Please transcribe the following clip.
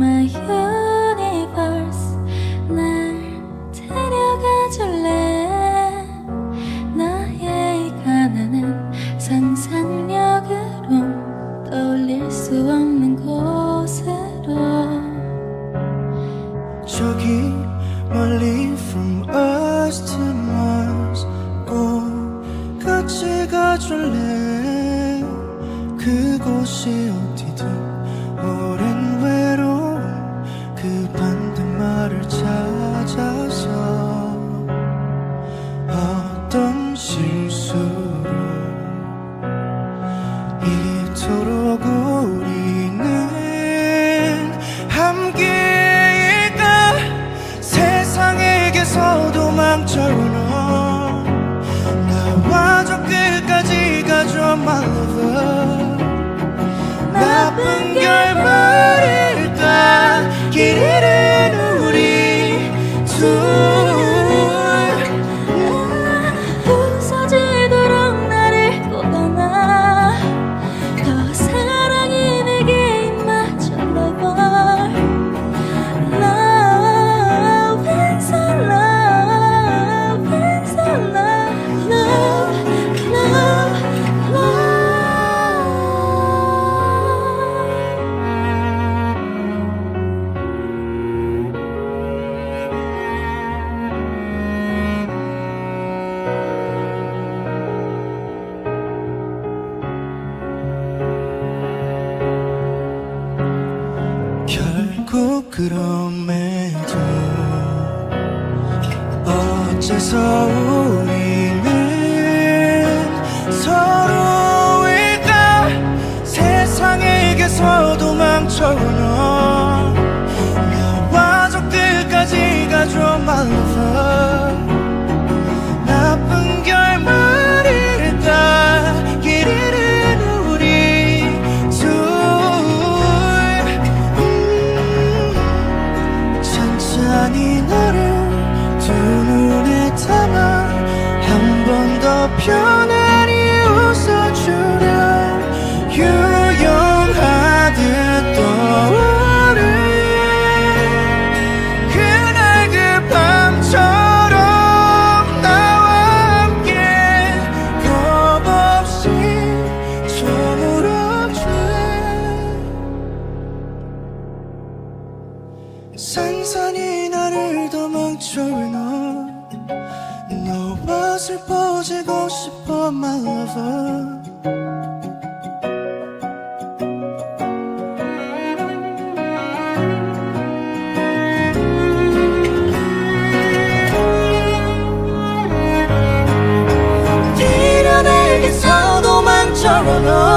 My universe 날 데려가줄래? 나의 가난한 상상력으로 떠올릴 수 없는 곳으로. 저기 멀리 from us to Mars 꼭 같이 가줄래? 그곳이 어디든 그럼에도 어째서 sure enough 너와 슬퍼지고 싶어 my lover 일어나겠어 도망쳐 run off